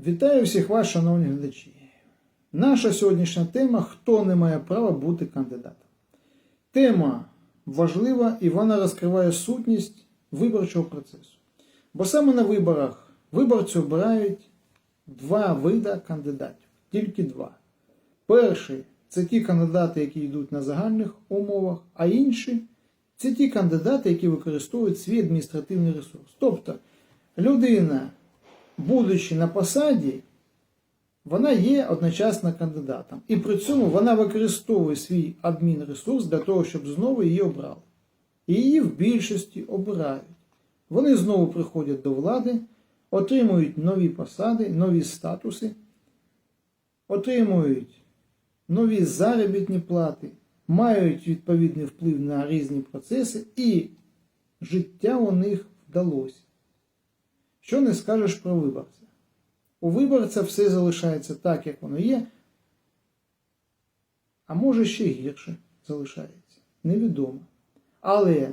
Вітаю всіх вас, шановні глядачі. Наша сьогоднішня тема Хто не має права бути кандидатом. Тема важлива і вона розкриває сутність виборчого процесу. Бо саме на виборах виборці обирають два вида кандидатів, тільки два. Перший це ті кандидати, які йдуть на загальних умовах, а інші це ті кандидати, які використовують свій адміністративний ресурс. Тобто людина, будучи на посаді, вона є одночасно кандидатом. І при цьому вона використовує свій адмінресурс для того, щоб знову її обрали. І її в більшості обирають. Вони знову приходять до влади, отримують нові посади, нові статуси, отримують нові заробітні плати, мають відповідний вплив на різні процеси, і життя у них вдалося. Що не скажеш про виборця? У виборця все залишається так, як воно є, а може ще гірше залишається. Невідомо. Але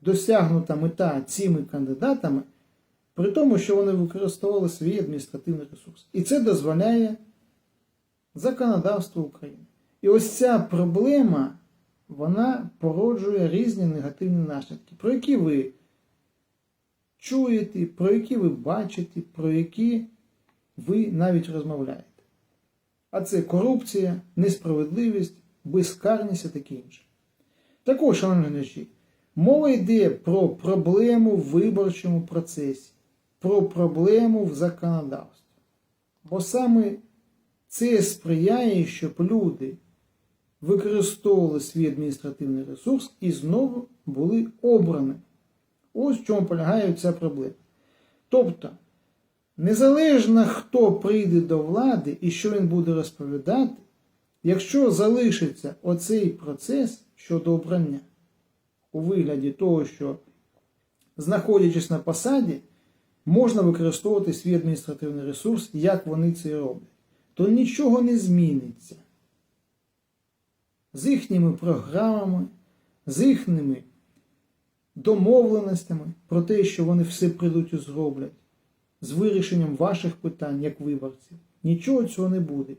досягнута мета цими кандидатами при тому, що вони використовували свій адміністративний ресурс. І це дозволяє законодавство України. І ось ця проблема, вона породжує різні негативні наслідки, про які ви чуєте, про які ви бачите, про які ви навіть розмовляєте. А це корупція, несправедливість, безкарність і таке інше. Також, шановні глядачі, мова йде про проблему в виборчому процесі, про проблему в законодавстві. Бо саме це сприяє, щоб люди використовували свій адміністративний ресурс і знову були обрані. Ось в чому полягає ця проблема. Тобто, незалежно хто прийде до влади і що він буде розповідати, якщо залишиться оцей процес щодо обрання у вигляді того, що, знаходячись на посаді, можна використовувати свій адміністративний ресурс, як вони це роблять, то нічого не зміниться. З їхніми програмами, з їхніми домовленостями про те, що вони все прийдуть і зроблять, з вирішенням ваших питань як виборців. Нічого цього не буде.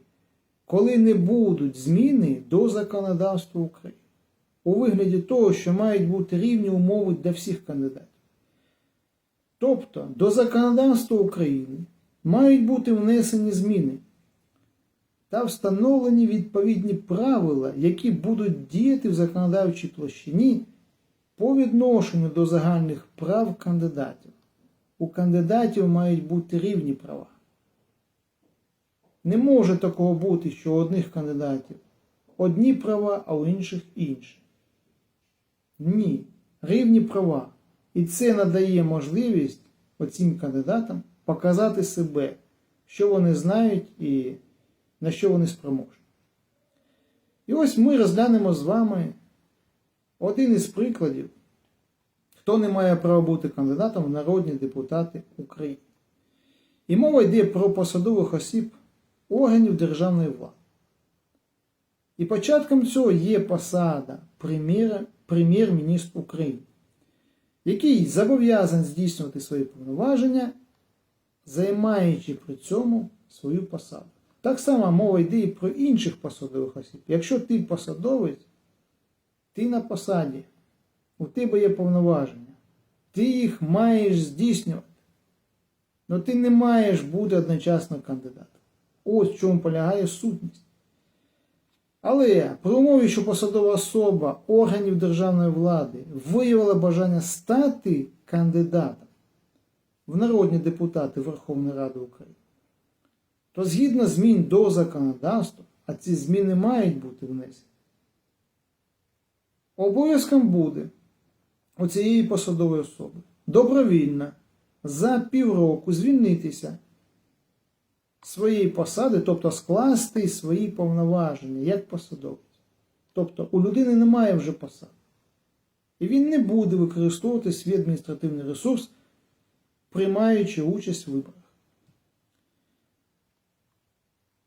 Коли не будуть зміни до законодавства України у вигляді того, що мають бути рівні умови для всіх кандидатів. Тобто до законодавства України мають бути внесені зміни та встановлені відповідні правила, які будуть діяти в законодавчій площині по відношенню до загальних прав кандидатів. У кандидатів мають бути рівні права. Не може такого бути, що у одних кандидатів одні права, а у інших інші. Ні, рівні права. І це надає можливість оцим кандидатам показати себе, що вони знають і на що вони спроможні. І ось ми розглянемо з вами один із прикладів, хто не має права бути кандидатом в народні депутати України. І мова йде про посадових осіб органів державної влади. І початком цього є посада прем'єр-міністр України, який зобов'язаний здійснювати свої повноваження, займаючи при цьому свою посаду. Так само мова йде і про інших посадових осіб. Якщо ти посадовець, ти на посаді, у тебе є повноваження, ти їх маєш здійснювати. але ти не маєш бути одночасно кандидатом. Ось в чому полягає сутність. Але при умові, що посадова особа органів державної влади виявила бажання стати кандидатом в народні депутати Верховної Ради України, то згідно змін до законодавства, а ці зміни мають бути внесені, обов'язком буде у цієї посадової особи добровільно за півроку звільнитися своєї посади, тобто скласти свої повноваження як посадовець. Тобто у людини немає вже посад. І він не буде використовувати свій адміністративний ресурс, приймаючи участь в виборах.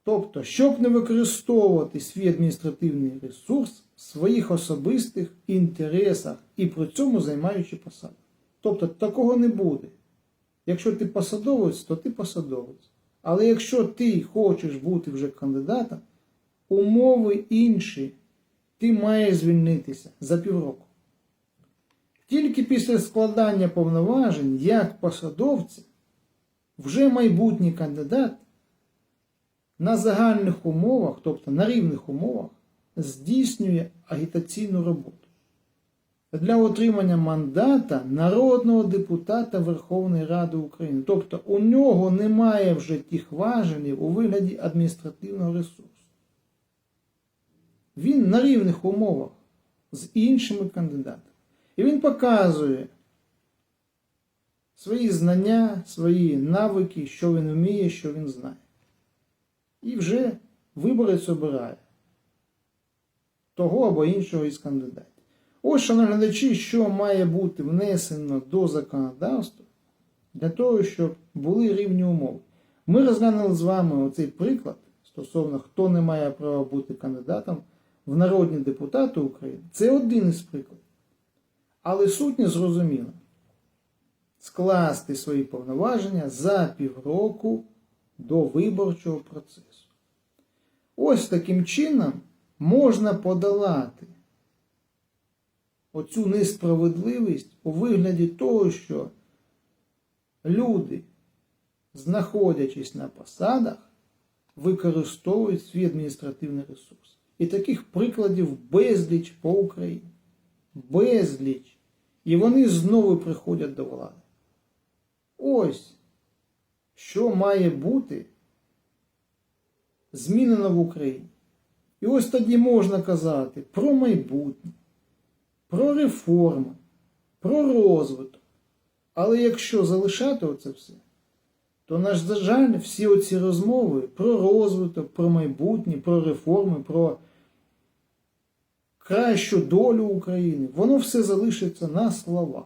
Тобто, щоб не використовувати свій адміністративний ресурс в своїх особистих інтересах і при цьому займаючи посаду. Тобто такого не буде. Якщо ти посадовець, то ти посадовець. Але якщо ти хочеш бути вже кандидатом, умови інші, ти маєш звільнитися за півроку. Тільки після складання повноважень як посадовця, вже майбутній кандидат на загальних умовах, тобто на рівних умовах, здійснює агітаційну роботу для отримання мандата народного депутата Верховної Ради України. Тобто у нього немає вже тих важелів у вигляді адміністративного ресурсу. Він на рівних умовах з іншими кандидатами. І він показує свої знання, свої навики, що він вміє, що він знає. І вже виборець обирає того або іншого із кандидатів. Ось, шановні глядачі, що має бути внесено до законодавства для того, щоб були рівні умови. Ми розглянули з вами оцей приклад стосовно хто не має права бути кандидатом в народні депутати України. Це один із прикладів. Але сутність зрозуміла. Скласти свої повноваження за півроку до виборчого процесу. Ось таким чином можна подолати оцю несправедливість у вигляді того, що люди, знаходячись на посадах, використовують свій адміністративний ресурс. І таких прикладів безліч по Україні. Безліч. І вони знову приходять до влади. Ось що має бути змінено в Україні. І ось тоді можна казати про майбутнє, про реформи, про розвиток. Але якщо залишати оце все, то, на жаль, всі оці розмови про розвиток, про майбутнє, про реформи, про кращу долю України, воно все залишиться на словах.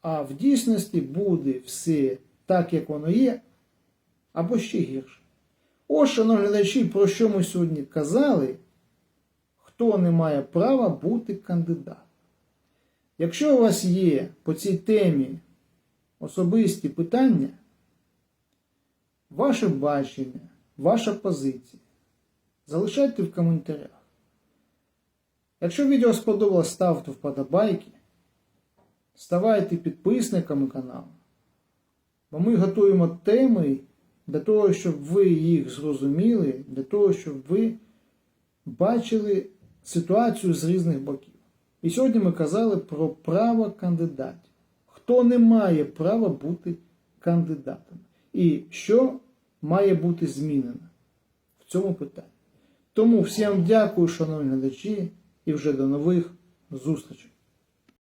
А в дійсності буде все так, як воно є, або ще гірше. Ось, шановні глядачі, про що ми сьогодні казали, хто не має права бути кандидатом. Якщо у вас є по цій темі особисті питання, ваше бачення, ваша позиція, залишайте в коментарях. Якщо відео сподобалось, ставте вподобайки, ставайте підписниками каналу, бо ми готуємо теми для того, щоб ви їх зрозуміли, для того, щоб ви бачили ситуацію з різних боків. І сьогодні ми казали про право кандидатів. Хто не має права бути кандидатом? І що має бути змінено в цьому питанні. Тому всім дякую, шановні глядачі, і вже до нових зустрічей.